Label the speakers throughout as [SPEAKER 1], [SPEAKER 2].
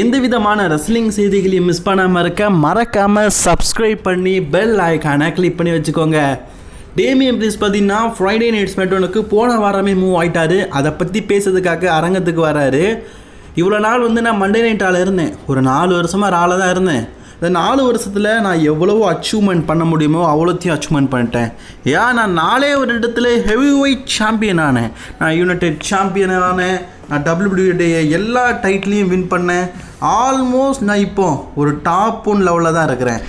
[SPEAKER 1] எந்த விதமான ரெஸ்லிங் செய்திகளையும் மிஸ் பண்ணாமல் இருக்க மறக்காமல் சப்ஸ்கிரைப் பண்ணி பெல் ஐக்கானை கிளிக் பண்ணி வச்சுக்கோங்க. டேமியம் ப்ளீஸ் பார்த்தீங்கன்னா ஃப்ரைடே நைட்ஸ் ஸ்மெட்டோனுக்கு போன வாரமே மூவ் ஆகிட்டாரு அதை பற்றி பேசுறதுக்காக அரங்கத்துக்கு வராரு. இவ்வளோ நாள் வந்து நான் மண்டே நைட் இருந்தேன். ஒரு நாலு வருஷமாக ஆளாக தான் இருந்தேன். இந்த நாலு வருஷத்தில் நான் எவ்வளவோ அச்சீவ்மெண்ட் பண்ண முடியுமோ அவ்வளோத்தையும் அச்சீவ்மெண்ட் பண்ணிட்டேன். ஏன்? நான் நாலே ஒரு இடத்துல ஹெவி வெயிட் சாம்பியன் ஆனேன். நான் யுனைடெட் சாம்பியன் ஆனேன். நான் டபிள்யூபிள்யூடைய எல்லா டைட்டிலையும் வின் பண்ணேன். ஆல்மோஸ்ட் நான் இப்போ ஒரு டாப் ஒன் லெவலில் தான் இருக்கிறேன்.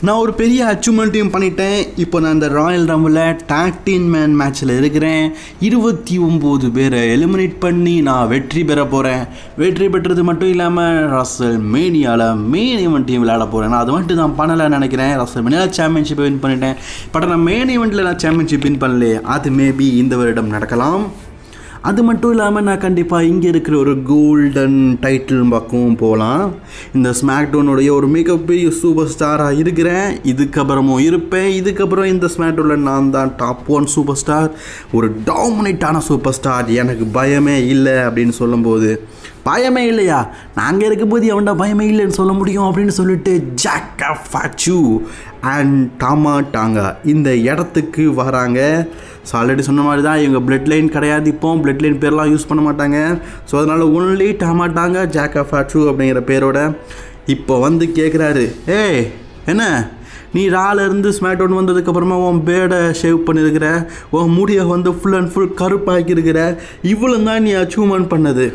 [SPEAKER 1] நான் ஒரு பெரிய அச்சீவ்மெண்ட்டையும் பண்ணிட்டேன். இப்போ நான் இந்த ராயல் ரம்பில் டாக்டின் மேன் மேட்ச்சில் இருக்கிறேன். இருபத்தி ஒம்பது பேரை எலிமினேட் பண்ணி நான் வெற்றி பெற போகிறேன் வெற்றி பெற்றது மட்டும் இல்லாமல் ரசல் மேனியால் மெயின் ஈவெண்ட்டையும் விளையாட போகிறேன் நான் அது மட்டும் நான் பண்ணலைன்னு நினைக்கிறேன். ரசல் மேனியால் சாம்பியன்ஷிப் வின் பண்ணிட்டேன். பட் நான் மெயின் ஈவெண்ட்டில் நான் சாம்பியன்ஷிப் வின் பண்ணலையே. அது மேபி இந்த வருடம் நடக்கலாம். அது மட்டும் இல்லாமல் நான் கண்டிப்பாக இங்கே இருக்கிற ஒரு கோல்டன் டைட்டில் பக்கம் போகலாம் இந்த ஸ்மாக்டோனுடைய ஒரு மிகப்பெரிய சூப்பர் ஸ்டாராக இருக்கிறேன். இதுக்கப்புறமும் இருப்பேன். இதுக்கப்புறம் இந்த ஸ்மாக்டோனில் நான் தான் டாப் ஒன் சூப்பர் ஸ்டார் ஒரு டாமினேட்டான சூப்பர் ஸ்டார் எனக்கு பயமே இல்லை அப்படின்னு சொல்லும்போது பயமே இல்லையா? நாங்கள் இருக்கும்போது எவன்டா பயமே இல்லைன்னு சொல்ல முடியும் அப்படின்னு சொல்லிட்டு ஜாக்கா ஃபாச்சு அண்ட் டாமா டாங்கா. இந்த இடத்துக்கு வராங்க. ஸோ ஆல்ரெடி சொன்ன மாதிரி தான் இவங்க பிளட் லைன் கிடையாது இப்போ. பிளட் லைன் பேர்லாம் யூஸ் பண்ண மாட்டாங்க. ஸோ அதனால் ஒன்லி டாமா டாங்கா ஜாக்கா ஃபாச்சு அப்படிங்கிற பேரோட இப்போ வந்து கேட்குறாரு ஏய் என்ன? நீ ரால இருந்து ஸ்மாக் வந்ததுக்கப்புறமா உன் பேடை ஷேவ் பண்ணியிருக்கிற உன் முடியை வந்து ஃபுல் அண்ட் ஃபுல் கருப்பாக்கியிருக்கிற? இவ்வளோ தான் நீ அச்சீவ்மெண்ட் பண்ணது.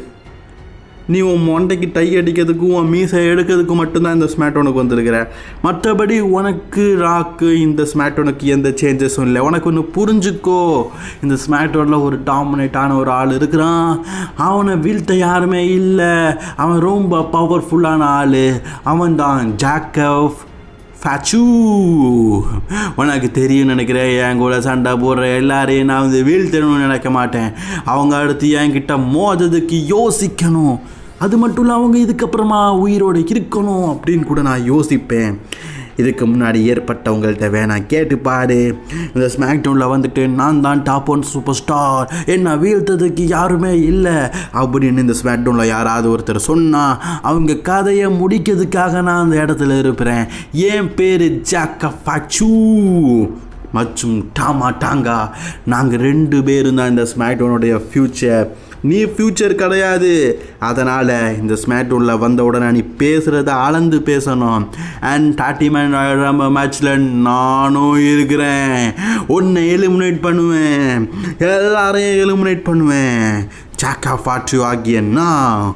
[SPEAKER 1] நீ உன் மொண்டைக்கு டை அடிக்கிறதுக்கும் உன் மீசை எடுக்கிறதுக்கும் மட்டும்தான் இந்த ஸ்மாட்டோனுக்கு வந்திருக்கிற. மற்றபடி உனக்கு ராக்கு இந்த ஸ்மாட்டோனுக்கு எந்த சேஞ்சஸும் இல்லை. உனக்கு ஒன்று புரிஞ்சுக்கோ. இந்த ஸ்மாட்டோனில் ஒரு டாமினேட்டான ஒரு ஆள் இருக்கிறான். அவனை வீழ்த்த யாருமே இல்லை. அவன் ரொம்ப பவர்ஃபுல்லான ஆள். அவன் தான் ஜாக்கவ் ஃபேச்சு உனக்கு தெரியும் நினைக்கிறேன். என் கூட சண்டை போடுற எல்லாரையும் நான் வந்து வீழ்த்தணும்னு நினைக்க மாட்டேன். அவங்க அடுத்து என்கிட்ட மோததுக்கு யோசிக்கணும். அது மட்டும் இல்லை அவங்க இதுக்கப்புறமா உயிரோடு இருக்கணும் அப்படின்னு கூட நான் யோசிப்பேன். இதுக்கு முன்னாடி ஏற்பட்டவங்கள்ட்ட வேணாம் கேட்டு பாரு. இந்த ஸ்மாக் டவுனில் வந்துட்டு நான் தான் டாப் ஒன் சூப்பர் ஸ்டார் என்ன வீழ்த்ததுக்கு யாருமே இல்லை அப்படின்னு இந்த ஸ்மாக் டவுனில் யாராவது ஒருத்தர் சொன்னால் அவங்க கதையை முடிக்கிறதுக்காக நான் அந்த இடத்துல இருப்பேன் என் பேர் ஜாக்க ஃபச்சு மற்றும் டாமா டாங்கா. நாங்கள் ரெண்டு பேரும் தான் இந்த ஸ்மாக்டவுனுடைய ஃப்யூச்சர் நீ ஃப்யூச்சர் கிடையாது. அதனால் இந்த ஸ்மாக்டவுனில் வந்த உடனே நீ பேசுகிறத அளந்து பேசணும். அண்ட் தேர்ட்டி மேன் மேட்ச்சில் நானும் இருக்கிறேன். உன்னை எலிமினேட் பண்ணுவேன். எல்லாரையும் எலிமினேட் பண்ணுவேன். ஜாக்கா ஃபாட்டு ஆகிய நான்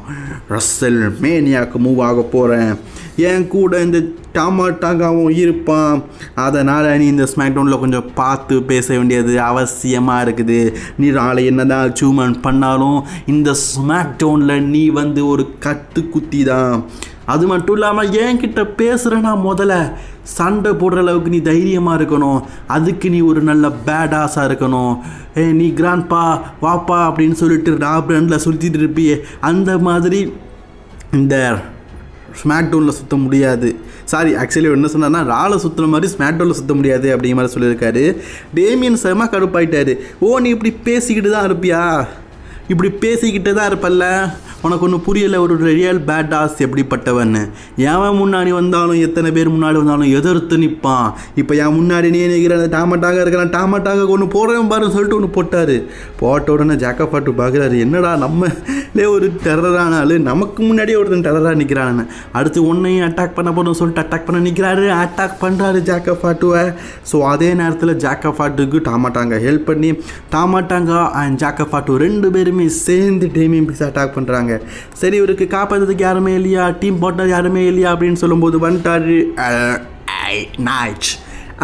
[SPEAKER 1] ரஸ்ஸல் மேனியாக்கு மூவ் ஆக போகிறேன் என் கூட இந்த டாமாட்டாங்காவும் இருப்பான் அதனால் நீ இந்த ஸ்மாக்டவுனில் கொஞ்சம் பார்த்து பேச வேண்டியது அவசியமாக இருக்குது. நீ நாளை என்னதான் அச்சீவ்மெண்ட் பண்ணாலும் இந்த ஸ்மாக்டவுனில் நீ வந்து ஒரு கத்து குத்தி தான் அது மட்டும் இல்லாமல் என்கிட்ட பேசுகிறேன்னா முதல்ல. சண்டை போடுற அளவுக்கு நீ தைரியமாக இருக்கணும். அதுக்கு நீ ஒரு நல்ல பேடாஸாக இருக்கணும். ஏ நீ கிராண்ட்பா வாப்பா அப்படின்னு சொல்லிட்டு நான் பிராண்டில் சுற்றிட்டு இருப்பியே. அந்த மாதிரி இந்த ஸ்மாக் டவுனில் சுற்ற முடியாது சாரி ஆக்சுவலி என்ன சொன்னார்னா ராலை சுற்றுற மாதிரி ஸ்மாக் டவுனில் சுற்ற முடியாது அப்படிங்கிற மாதிரி சொல்லியிருக்காரு. டேமியன் செம கடுப்பாயிட்டாரு. ஓ நீ இப்படி பேசிக்கிட்டு தான் இருப்பியா? இப்படி பேசிக்கிட்டே தான் இருப்பல்ல? உனக்கு ஒன்று புரியலை ஒரு ரியல் பேட் ஆஸ் எப்படிப்பட்டவன்னு. எவன் முன்னாடி வந்தாலும் எத்தனை பேர் முன்னாடி வந்தாலும் எதிர்த்து நிற்பான் இப்போ என் முன்னாடி நீ நிற்கிறேன் டாமட்டாக இருக்கிறான் டாமட்டாக ஒன்று போடுறேன் பாருன்னு சொல்லிட்டு ஒன்று போட்டார். போட்ட உடனே ஜாக்கா பாட்டு பார்க்குறாரு என்னடா நம்மளே ஒரு டெரரான ஆள். நமக்கு முன்னாடியே ஒருத்தன் டெரராக நிற்கிறான்னு அடுத்து உன்னையும் அட்டாக் பண்ண போகணும்னு சொல்லிட்டு அட்டாக் பண்ண நிற்கிறாரு அட்டாக் பண்ணுறாரு ஜாக்கா பாட்டுவை ஸோ அதே நேரத்தில் ஜாக்கா பாட்டுக்கு டாமாட்டாங்க ஹெல்ப் பண்ணி டாமாட்டாங்க அண்ட் ஜாக்கா பாட்டு ரெண்டு பேரும் சேர்ந்து டேமியம் பீஸ் அட்டாக் பண்ணுறாங்க சரி இவருக்கு காப்பாற்றுறதுக்கு யாருமே இல்லையா? டீம் போட்டது யாருமே இல்லையா? அப்படின்னு சொல்லும்போது வந்துட்டாரு நாய்ச்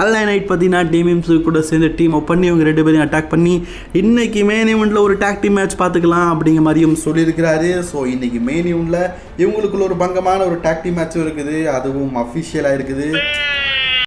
[SPEAKER 1] அல்ல நைட் பார்த்தீங்கன்னா டீமிம்ஸு கூட சேர்ந்து டீம் பண்ணி இவங்க ரெண்டு பேரையும் அட்டாக் பண்ணி இன்றைக்கி மெயின் ஈவெண்ட்டில் ஒரு டாக் டீம் மேட்ச் பார்த்துக்கலாம் அப்படிங்கிற மாதிரியும் சொல்லியிருக்கிறாரு. ஸோ இன்றைக்கி மெயின் ஈவெண்ட்டில் இவங்களுக்குள்ள ஒரு பங்கமான ஒரு டாக் டீம் மேட்சும் இருக்குது. அதுவும் அஃபிஷியலாக இருக்குது.